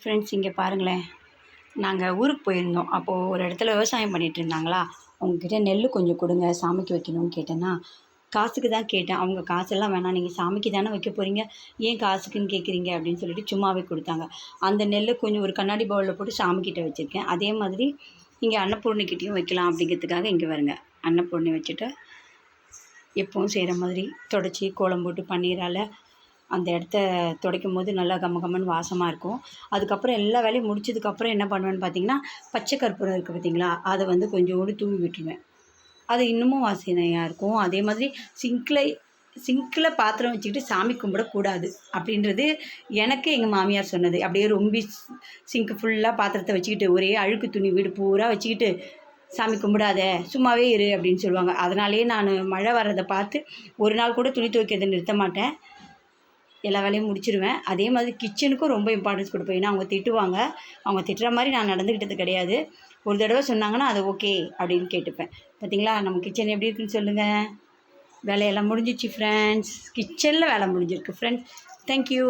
Friends இங்கே பாருங்களேன். நாங்கள் ஊருக்கு போயிருந்தோம். அப்போது ஒரு இடத்துல விவசாயம் பண்ணிகிட்டு இருந்தாங்களா? அவங்கக்கிட்ட நெல் கொஞ்சம் கொடுங்க சாமிக்கு வைக்கணும்னு கேட்டேன்னா காசுக்கு தான் கேட்டேன். அவங்க காசெல்லாம் வேணாம் நீங்கள் சாமிக்கு தானே வைக்க போகிறீங்க ஏன் காசுக்குன்னு கேட்குறீங்க அப்படின்னு சொல்லிட்டு சும்மாவே கொடுத்தாங்க. அந்த நெல்லை கொஞ்சம் ஒரு கண்ணாடி பவுலில் போட்டு சாமிக்கிட்ட வச்சுருக்கேன். அதே மாதிரி இங்கே அன்னபூர்ணிக்கிட்டேயும் வைக்கலாம் அப்படிங்கிறதுக்காக இங்கே வருங்க. அன்னப்பூர்ணி வச்சுட்டு எப்பவும் செய்கிற மாதிரி தொடச்சி கோலம் போட்டு பன்னீரால் அந்த இடத்த துடைக்கும் போது நல்லா கம்ம கமன்னு வாசமாக இருக்கும். அதுக்கப்புறம் எல்லா வேலையும் முடிச்சதுக்கப்புறம் என்ன பண்ணுவேன்னு பார்த்தீங்கன்னா பச்சை கற்பூரம் இருக்குது பார்த்தீங்களா அதை வந்து கொஞ்சோடு தூவி விட்டுருவேன். அது இன்னமும் வாசனையாக இருக்கும். அதே மாதிரி சிங்கில் சிங்கில் பாத்திரம் வச்சுக்கிட்டு சாமி கும்பிடக்கூடாது அப்படின்றது எனக்கு எங்கள் மாமியார் சொன்னது. அப்படியே ரொம்ப சிங்க்கு ஃபுல்லாக பாத்திரத்தை வச்சுக்கிட்டு ஒரே அழுக்கு துணி வீடு பூரா வச்சுக்கிட்டு சாமி கும்பிடாத சும்மாவே இரு அப்படின்னு சொல்லுவாங்க. அதனாலேயே நான் மழை வர்றதை பார்த்து ஒரு நாள் கூட துணி துவைக்கிறதை நிறுத்த மாட்டேன். எல்லா வேலையும் முடிச்சிடுவேன் அதே மாதிரி கிச்சனுக்கும் ரொம்ப இம்பார்ட்டன்ஸ் கொடுப்பேன். ஏன்னா அவங்க திட்டுவாங்க. அவங்க திட்டுற மாதிரி நான் நடந்துக்கிட்டது கிடையாது. ஒரு தடவை சொன்னாங்கன்னா அது ஓகே அப்படின்னு கேட்டுப்பேன். பார்த்தீங்களா நம்ம கிச்சன் எப்படி இருக்குன்னு சொல்லுங்கள் வேலையெல்லாம் முடிஞ்சிச்சு ஃப்ரெண்ட்ஸ் கிச்சனில் வேலை முடிஞ்சிருக்கு ஃப்ரெண்ட்ஸ் தேங்க்யூ